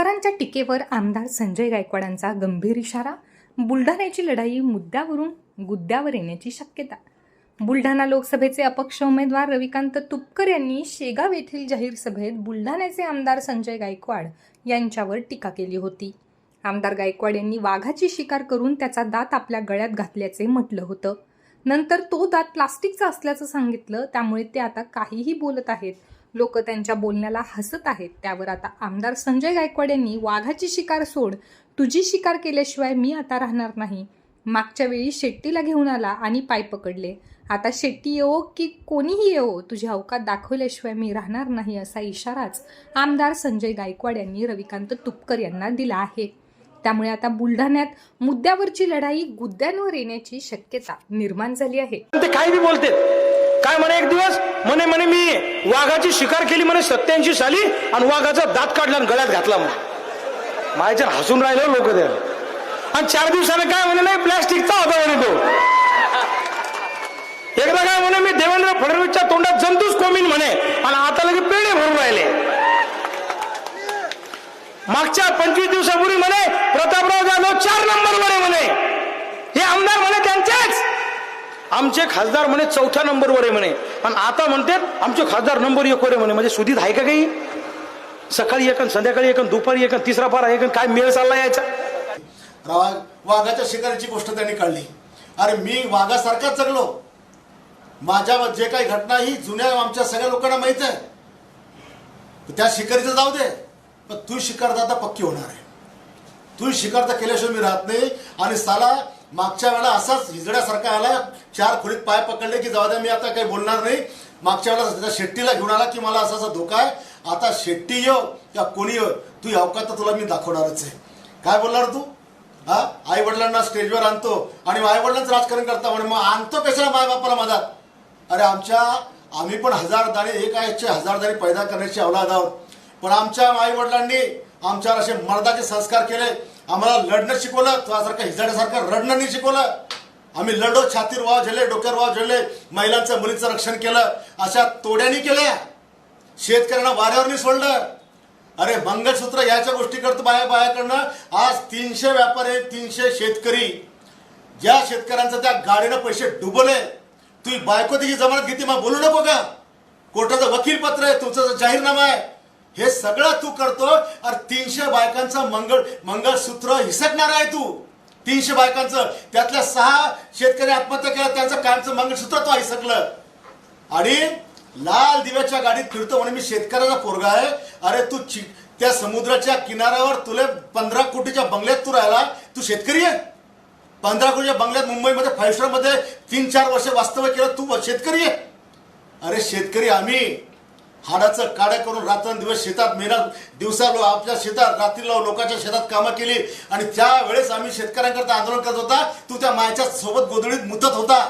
शेतकऱ्यांच्या टीकेवर आमदार संजय गायकवाडांचा गंभीर इशारा बुलढाण्याची लढाई मुद्द्यावरून गुद्द्यावर येण्याची शक्यता. बुलढाणा लोकसभेचे अपक्ष उमेदवार रविकांत तुपकर यांनी शेगाव येथील जाहीर सभेत बुलढाण्याचे आमदार संजय गायकवाड यांच्यावर टीका केली होती. आमदार गायकवाड यांनी वाघाची शिकार करून त्याचा दात आपल्या गळ्यात घातल्याचे म्हटलं होतं. नंतर तो दात प्लास्टिकचा असल्याचं सांगितलं त्यामुळे ते आता काहीही बोलत आहेत. लोक त्यांच्या बोलण्याला हसत आहेत. त्यावर आता आमदार संजय गायकवाड यांनी वाघाची शिकार सोड तुझी शिकार केल्याशिवाय मी आता राहणार नाही. मागच्या वेळी शेट्टीला घेऊन आला आणि पाय पकडले. आता शेट्टी येवो की कोणीही येवो तुझ्या अवकात दाखवल्याशिवाय मी राहणार नाही असा इशाराच आमदार संजय गायकवाड यांनी रविकांत तुपकर यांना दिला आहे. त्यामुळे आता बुलढाण्यात मुद्द्यावरची लढाई गुद्द्यांवर येण्याची शक्यता निर्माण झाली आहे. ते काय बी बोलते काय म्हणे एक दिवस? म्हणे म्हणे मी वाघाची शिकार केली म्हणे सत्याऐंशी साली आणि वाघाचा दात काढला आणि गळ्यात घातला म्हणे. माझ्या हसून राहिले लोक ते. आणि चार दिवसाने काय म्हणे नाही प्लॅस्टिकचा होता म्हणे तो. एकदा काय म्हणे मी देवेंद्र फडणवीसच्या तोंडात जंतूच कोमीन म्हणे आणि आता लगे पेढे भरून राहिले. मागच्या पंचवीस दिवसापूर्वी म्हणे प्रतापराव जाधव चार नंबर आहे म्हणे हे आमदार म्हणे त्यांचेच आमचे खासदार म्हणे चौथ्या नंबरवर आहे म्हणे. आणि आता म्हणतात आमचे खासदार नंबर एक वर आहे म्हणे. म्हणजे सुधीत आहे का काही? सकाळी एक संध्याकाळी एक दुपारी एक तिसरा पारा एक काय मेळ चालला यायचा वाघाच्या शिकारीची गोष्ट त्यांनी काढली अरे मी वाघासारखाच जगलो. माझ्या जे काही घटना ही जुन्या आमच्या सगळ्या लोकांना माहीत आहे. त्या शिकारीचं जाऊ दे. पण तू शिकारता आता पक्की होणार आहे. तू शिकारता केल्याशिवाय मी राहत नाही. आणि साला मागच्या वेळेला असाच हिजड्यासारखा आला चार खोलीत पाय पकडले की जाऊ द्या मी आता काही बोलणार नाही. मागच्या वेळेला शेट्टीला घेऊन आला की मला असा असा धोका आहे. आता शेट्टी येऊ या कोणी येऊ तू अवकात तर तुला मी दाखवणारच आहे. काय बोलणार तू? हा? आई वडिलांना स्टेजवर आणतो आणि आई वडिलांचं राजकारण करता म्हणे मग आणतो कशाला माय बापाला मधात अरे आमच्या आम्ही पण हजार दाणे एक आयचे हजार दाणे पैदा करण्याची अवलाद आहोत. पण आमच्या आई वडिलांनी आमच्यावर असे मर्दाचे संस्कार केले. आम्हाला लढणं शिकवलं तुझ्यासारखं हिजड्यासारखं रडणं नाही शिकवलं. आम्ही लढो छातीर वाव झेले डोक्यावर वाव झेले महिलांचं मुलीचं रक्षण केलं. अशा तोड्यानी केल्या. शेतकऱ्यांना वाऱ्यावर नाही सोडलं. अरे मंगळसूत्र याच्या गोष्टी करतो बाया बायाकडनं. आज तीनशे व्यापारी तीनशे शेतकरी. ज्या शेतकऱ्यांचं त्या गाडीनं पैसे डुबले तुम्ही बायको तिची जमानत घेते मग बोलू नको का कोर्टाचं वकील पत्र आहे तुमचं जाहीरनामा आहे. हे सगळं तू करतो अरे तीनशे बायकांचं मंगळ मंगळसूत्र हिसकणार आहे तू. तीनशे बायकांचं. त्यातल्या सहा शेतकरी आत्महत्या केल्या त्यांचं कायमचं मंगळसूत्र तो हिसकलं. आणि लाल दिव्याच्या गाडीत फिरतो म्हणे मी शेतकऱ्याचा पोरगा आहे. अरे तू चि- त्या समुद्राच्या किनाऱ्यावर तुला पंधरा कोटीच्या बंगल्यात तू राहिला. तू शेतकरी आहे? पंधरा कोटीच्या बंगल्यात मुंबईमध्ये फाईव्ह स्टारमध्ये तीन चार वर्ष वास्तव्य केलं तू शेतकरी आहे? अरे शेतकरी आम्ही. हाडाचं काड्या करून रात्रंदिवस शेतात मेहनत दिवसा लो आपल्या शेतात रात्रीला लोकांच्या शेतात कामं केली. आणि त्यावेळेस आम्ही शेतकऱ्यांकरता आंदोलन करत होता. तू त्या मायच्या सोबत गोधडीत मुदत होता.